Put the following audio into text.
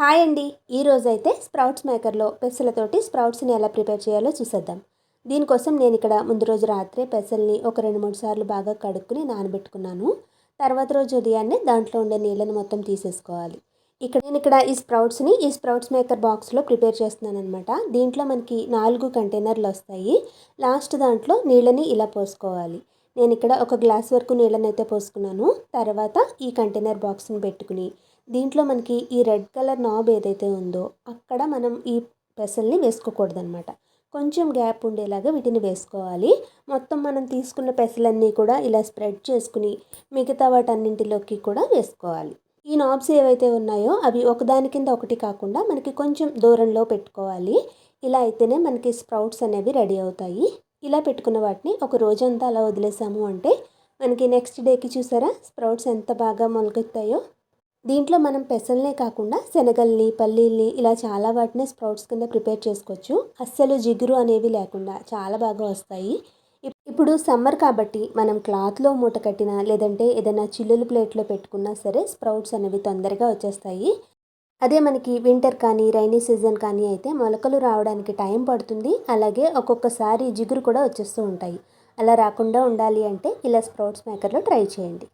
Hi అండి. ఈరోజు అయితే స్ప్రౌట్స్ మేకర్లో పెసలతోటి స్ప్రౌట్స్ని ఎలా ప్రిపేర్ చేయాలో చూసేద్దాం. దీనికోసం నేను ఇక్కడ ముందు రోజు రాత్రే పెసల్ని ఒక రెండు మూడు సార్లు బాగా కడుక్కుని నానబెట్టుకున్నాను. తర్వాత రోజు ఉదయాన్నే దాంట్లో ఉండే నీళ్ళని మొత్తం తీసేసుకోవాలి. ఇక్కడ నేను ఇక్కడ ఈ స్ప్రౌట్స్ని ఈ స్ప్రౌట్స్ మేకర్ బాక్స్లో ప్రిపేర్ చేస్తున్నాను అనమాట దీంట్లో మనకి నాలుగు కంటైనర్లు వస్తాయి. లాస్ట్ దాంట్లో నీళ్ళని ఇలా పోసుకోవాలి. నేను ఇక్కడ ఒక గ్లాస్ వరకు నీళ్ళని అయితే పోసుకున్నాను. తర్వాత ఈ కంటైనర్ బాక్స్ని పెట్టుకుని దీంట్లో మనకి ఈ రెడ్ కలర్ నాబ్ ఏదైతే ఉందో అక్కడ మనం ఈ పెసల్ని వేసుకోకూడదనమాట. కొంచెం గ్యాప్ ఉండేలాగా వీటిని వేసుకోవాలి. మొత్తం మనం తీసుకున్న పెసలన్నీ కూడా ఇలా స్ప్రెడ్ చేసుకుని మిగతా వాటన్నింటిలోకి కూడా వేసుకోవాలి. ఈ నాబ్స్ ఏవైతే ఉన్నాయో అవి ఒకదాని కింద ఒకటి కాకుండా మనకి కొంచెం దూరంలో పెట్టుకోవాలి. ఇలా అయితేనే మనకి స్ప్రౌట్స్ అనేవి రెడీ అవుతాయి. ఇలా పెట్టుకున్న వాటిని ఒక రోజంతా అలా వదిలేసాము అంటే మనకి నెక్స్ట్ డేకి చూసారా? స్ప్రౌట్స్ ఎంత బాగా మొలకెత్తాయో. దీంట్లో మనం పెసల్నే కాకుండా శనగల్ని పల్లీల్ని ఇలా చాలా వాటిని స్ప్రౌట్స్ కింద ప్రిపేర్ చేసుకోవచ్చు. అస్సలు జిగురు అనేవి లేకుండా చాలా బాగా వస్తాయి. ఇప్పుడు సమ్మర్ కాబట్టి మనం క్లాత్లో మూట కట్టినా లేదంటే ఏదైనా చిల్లులు ప్లేట్లో పెట్టుకున్నా సరే స్ప్రౌట్స్ అనేవి తొందరగా వచ్చేస్తాయి. అదే మనకి వింటర్ కానీ రైనీ సీజన్ కానీ అయితే మొలకలు రావడానికి టైం పడుతుంది. అలాగే ఒక్కొక్కసారి జిగురు కూడా వచ్చేస్తూ ఉంటాయి. అలా రాకుండా ఉండాలి అంటే ఇలా స్ప్రౌట్స్ మేకర్లో ట్రై చేయండి.